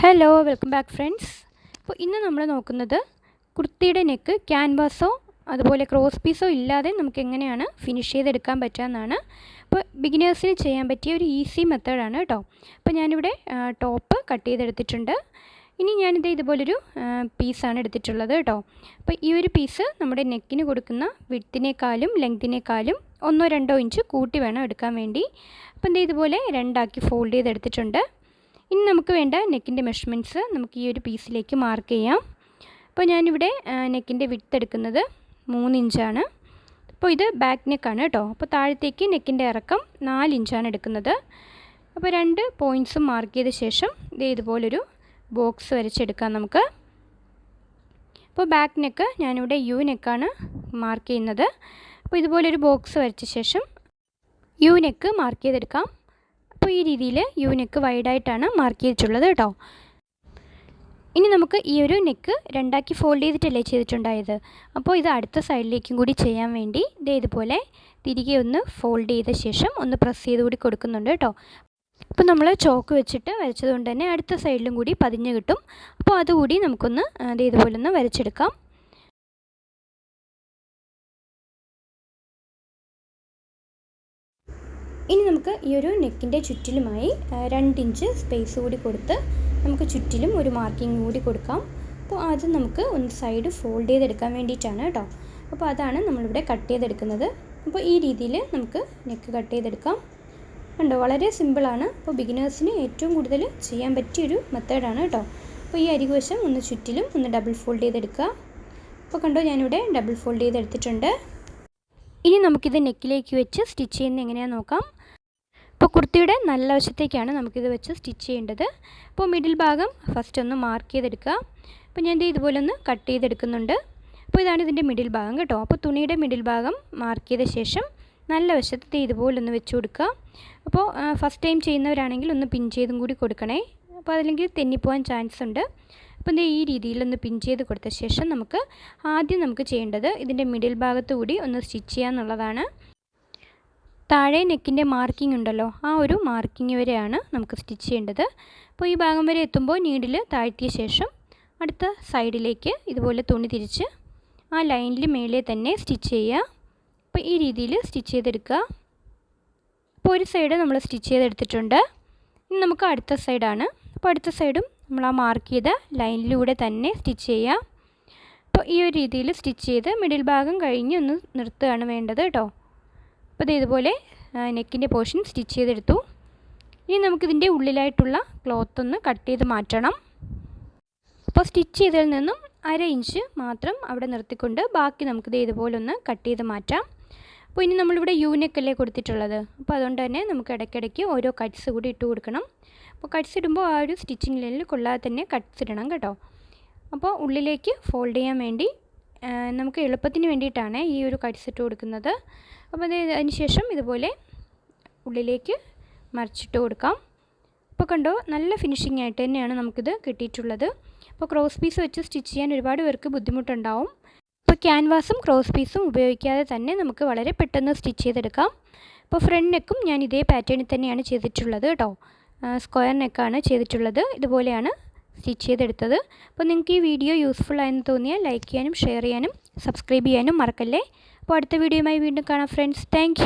Hello welcome back friends അപ്പോൾ ഇന്ന് നമ്മൾ നോക്കുന്നത് കുർത്തിയുടെ നെക്ക് ക്യാൻവാസോ അതുപോലെ ക്രോസ് പീസോ ഇല്ലാതെ നമുക്ക് എങ്ങനെയാണ് ഫിനിഷ് ചെയ്തെടുക്കാൻ പറ്റുക അപ്പോൾ ബിഗിനേഴ്സിന് ചെയ്യാൻ പറ്റിയ ഒരു ഈസി മെത്തേഡാണ് കേട്ടോ അപ്പോൾ ഞാനിവിടെ ടോപ്പ് കട്ട് ചെയ്തെടുത്തിട്ടുണ്ട്. ഇനി ഞാനിത് ഇതുപോലൊരു പീസാണ് എടുത്തിട്ടുള്ളത് കേട്ടോ അപ്പോൾ ഈ ഒരു പീസ് നമ്മുടെ നെക്കിന് കൊടുക്കുന്ന വിട്ടിനേക്കാളും ലെങ്തിനേക്കാളും ഒന്നോ രണ്ടോ ഇഞ്ച് കൂട്ടി വേണം എടുക്കാൻ വേണ്ടി. അപ്പോൾ എന്താ ഇതുപോലെ രണ്ടാക്കി ഫോൾഡ് ചെയ്തെടുത്തിട്ടുണ്ട്. ഇനി നമുക്ക് വേണ്ട നെക്കിന്റെ മെഷർമെന്റ്സ് നമുക്ക് ഈ ഒരു പീസിലേക്ക് മാർക്ക് ചെയ്യാം. അപ്പോൾ ഞാനിവിടെ നെക്കിന്റെ വിട്ട് എടുക്കുന്നത് മൂന്ന് ഇഞ്ചാണ്. അപ്പോൾ ഇത് ബാക്ക് നെക്കാണ് കേട്ടോ. അപ്പോൾ താഴത്തേക്ക് നെക്കിന്റെ ഇറക്കം നാല് ഇഞ്ചാണ് എടുക്കുന്നത്. അപ്പോൾ രണ്ട് പോയിന്റ്സും മാർക്ക് ചെയ്ത ശേഷം ഇതേ ഇതുപോലൊരു ബോക്സ് വരച്ചെടുക്കാം നമുക്ക്. അപ്പോൾ ബാക്ക് നെക്ക് ഞാനിവിടെ യു നെക്കാണ് മാർക്ക് ചെയ്യുന്നത്. അപ്പോൾ ഇതുപോലൊരു ബോക്സ് വരച്ച ശേഷം യു നെക്ക് മാർക്ക് ചെയ്തെടുക്കാം. അപ്പോൾ ഈ രീതിയിൽ യു നെക്ക് വൈഡായിട്ടാണ് മാർക്ക് ചെയ്തിട്ടുള്ളത് കേട്ടോ. ഇനി നമുക്ക് ഈ ഒരു നെക്ക് രണ്ടാക്കി ഫോൾഡ് ചെയ്തിട്ടല്ലേ ചെയ്തിട്ടുണ്ടായത്? അപ്പോൾ ഇത് അടുത്ത സൈഡിലേക്കും കൂടി ചെയ്യാൻ വേണ്ടി ഇതേ ഇതുപോലെ തിരികെ ഒന്ന് ഫോൾഡ് ചെയ്ത ശേഷം ഒന്ന് പ്രസ് ചെയ്ത് കൂടി കൊടുക്കുന്നുണ്ട് കേട്ടോ. അപ്പോൾ നമ്മൾ ചോക്ക് വെച്ചിട്ട് വരച്ചതുകൊണ്ട് തന്നെ അടുത്ത സൈഡിലും കൂടി പതിഞ്ഞ് കിട്ടും. അപ്പോൾ അതുകൂടി നമുക്കൊന്ന് ഇതേ ഇതുപോലെ ഒന്ന് വരച്ചെടുക്കാം. ഇനി നമുക്ക് ഈ ഒരു നെക്കിന്റെ ചുറ്റിലുമായി രണ്ടിഞ്ച് സ്പേസ് കൂടി കൊടുത്ത് നമുക്ക് ചുറ്റിലും ഒരു മാർക്കിംഗ് കൂടി കൊടുക്കാം. അപ്പോൾ ആദ്യം നമുക്ക് ഒന്ന് സൈഡ് ഫോൾഡ് ചെയ്തെടുക്കാൻ വേണ്ടിയിട്ടാണ് കേട്ടോ. അപ്പോൾ അതാണ് നമ്മളിവിടെ കട്ട് ചെയ്തെടുക്കുന്നത്. അപ്പോൾ ഈ രീതിയിൽ നമുക്ക് നെക്ക് കട്ട് ചെയ്തെടുക്കാം. കണ്ടോ വളരെ സിമ്പിളാണ് അപ്പോൾ ബിഗിനേഴ്സിന് ഏറ്റവും കൂടുതൽ ചെയ്യാൻ പറ്റിയൊരു മെത്തേഡാണ് കേട്ടോ. അപ്പോൾ ഈ അരികുവശം ഒന്ന് ചുറ്റിലും ഒന്ന് ഡബിൾ ഫോൾഡ് ചെയ്തെടുക്കുക. അപ്പോൾ കണ്ടോ ഞാനിവിടെ ഡബിൾ ഫോൾഡ് ചെയ്തെടുത്തിട്ടുണ്ട്. ഇനി നമുക്കിത് നെക്കിലേക്ക് വെച്ച് സ്റ്റിച്ച് ചെയ്യുന്നത് എങ്ങനെയാണെന്ന് നോക്കാം. അപ്പോൾ കുർത്തിയുടെ നല്ല വശത്തേക്കാണ് നമുക്കിത് വെച്ച് സ്റ്റിച്ച് ചെയ്യേണ്ടത്. അപ്പോൾ മിഡിൽ ഭാഗം ഫസ്റ്റ് ഒന്ന് മാർക്ക് ചെയ്തെടുക്കുക. അപ്പോൾ ഞാൻ ഇതുപോലെ ഒന്ന് കട്ട് ചെയ്തെടുക്കുന്നുണ്ട്. അപ്പോൾ ഇതാണ് ഇതിന്റെ മിഡിൽ ഭാഗം കേട്ടോ. അപ്പോൾ തുണിയുടെ മിഡിൽ ഭാഗം മാർക്ക് ചെയ്ത ശേഷം നല്ല വശത്ത് ഇതുപോലെ ഒന്ന് വെച്ച് കൊടുക്കുക. അപ്പോൾ ഫസ്റ്റ് ടൈം ചെയ്യുന്നവരാണെങ്കിൽ ഒന്ന് പിൻ ചെയ്തും കൂടി കൊടുക്കണേ. അപ്പോൾ അതല്ലെങ്കിൽ തെന്നിപ്പോവാൻ ചാൻസ് ഉണ്ട്. അപ്പോൾ എന്താ ഈ രീതിയിലൊന്ന് പിൻ ചെയ്ത് കൊടുത്ത ശേഷം നമുക്ക് ആദ്യം നമുക്ക് ചെയ്യേണ്ടത് ഇതിന്റെ മിഡിൽ ഭാഗത്തു കൂടി ഒന്ന് സ്റ്റിച്ച് ചെയ്യുക എന്നുള്ളതാണ് താഴെ നെക്കിന്റെ മാർക്കിംഗ് ഉണ്ടല്ലോ ആ ഒരു മാർക്കിംഗ് വരെയാണ് നമുക്ക് സ്റ്റിച്ച് ചെയ്യേണ്ടത്. അപ്പോൾ ഈ ഭാഗം വരെ എത്തുമ്പോൾ നീഡിൽ താഴ്ത്തിയ ശേഷം അടുത്ത സൈഡിലേക്ക് ഇതുപോലെ തുണി തിരിച്ച് ആ ലൈനിൽ മേലെ തന്നെ സ്റ്റിച്ച് ചെയ്യുക. അപ്പോൾ ഈ രീതിയിൽ സ്റ്റിച്ച് ചെയ്തെടുക്കുക. അപ്പോൾ ഒരു സൈഡ് നമ്മൾ സ്റ്റിച്ച് ചെയ്തെടുത്തിട്ടുണ്ട്. ഇനി നമുക്ക് അടുത്ത സൈഡാണ്. അപ്പോൾ അടുത്ത സൈഡും നമ്മൾ ആ മാർക്ക് ചെയ്ത ലൈനിലൂടെ തന്നെ സ്റ്റിച്ച് ചെയ്യുക. അപ്പോൾ ഈ ഒരു രീതിയിൽ സ്റ്റിച്ച് ചെയ്ത് മിഡിൽ ഭാഗം കഴിഞ്ഞ് ഒന്ന് നിർത്തുകയാണ് വേണ്ടത് കേട്ടോ. അപ്പോൾ ഇതുപോലെ നെക്കിന്റെ പോർഷൻ സ്റ്റിച്ച് ചെയ്തെടുത്തു. ഇനി നമുക്കിതിന്റെ ഉള്ളിലായിട്ടുള്ള ക്ലോത്ത് ഒന്ന് കട്ട് ചെയ്ത് മാറ്റണം. അപ്പോൾ സ്റ്റിച്ച് ചെയ്തതിൽ നിന്നും അര ഇഞ്ച് മാത്രം അവിടെ നിർത്തിക്കൊണ്ട് ബാക്കി നമുക്കിത് ഇതുപോലെ ഒന്ന് കട്ട് ചെയ്ത് മാറ്റാം. അപ്പോൾ ഇനി നമ്മളിവിടെ യൂനെക്കല്ലേ കൊടുത്തിട്ടുള്ളത്? അപ്പോൾ അതുകൊണ്ട് തന്നെ നമുക്ക് ഇടയ്ക്കിടയ്ക്ക് ഓരോ കട്ട്സ് കൂടി ഇട്ട് കൊടുക്കണം. അപ്പോൾ കട്ട്സ് ഇടുമ്പോൾ ആ ഒരു സ്റ്റിച്ചിങ് ലൈനിൽ കൊള്ളാതെ തന്നെ കട്ട്സ് ഇടണം കേട്ടോ. അപ്പോൾ ഉള്ളിലേക്ക് ഫോൾഡ് ചെയ്യാൻ വേണ്ടി നമുക്ക് എളുപ്പത്തിന് വേണ്ടിയിട്ടാണ് ഈ ഒരു കട്ട്സ് ഇട്ട് കൊടുക്കുന്നത്. അപ്പോൾ അതിന് ശേഷം ഇതുപോലെ ഉള്ളിലേക്ക് മറിച്ചിട്ട് കൊടുക്കാം. അപ്പോൾ കണ്ടോ നല്ല ഫിനിഷിംഗ് ആയിട്ട് തന്നെയാണ് നമുക്കിത് കിട്ടിയിട്ടുള്ളത്. അപ്പോൾ ക്രോസ് പീസ് വെച്ച് സ്റ്റിച്ച് ചെയ്യാൻ ഒരുപാട് പേർക്ക് ബുദ്ധിമുട്ടുണ്ടാവും. അപ്പോൾ ക്യാൻവാസും ക്രോസ് പീസും ഉപയോഗിക്കാതെ തന്നെ നമുക്ക് വളരെ പെട്ടെന്ന് സ്റ്റിച്ച് ചെയ്തെടുക്കാം. അപ്പോൾ ഫ്രണ്ട് നെക്കും ഞാൻ ഇതേ പാറ്റേണിൽ തന്നെയാണ് ചെയ്തിട്ടുള്ളത് കേട്ടോ. സ്ക്വയർ നെക്കാണ് ചെയ്തിട്ടുള്ളത്. ഇതുപോലെയാണ് സ്റ്റിച്ച് ചെയ്തെടുത്തത്. അപ്പോൾ നിങ്ങൾക്ക് ഈ വീഡിയോ യൂസ്ഫുൾ ആയെന്ന് തോന്നിയാൽ ലൈക്ക് ചെയ്യാനും ഷെയർ ചെയ്യാനും സബ്സ്ക്രൈബ് ചെയ്യാനും മറക്കല്ലേ. അപ്പോൾ അടുത്ത വീഡിയോയുമായി വീണ്ടും കാണാം ഫ്രണ്ട്സ് താങ്ക്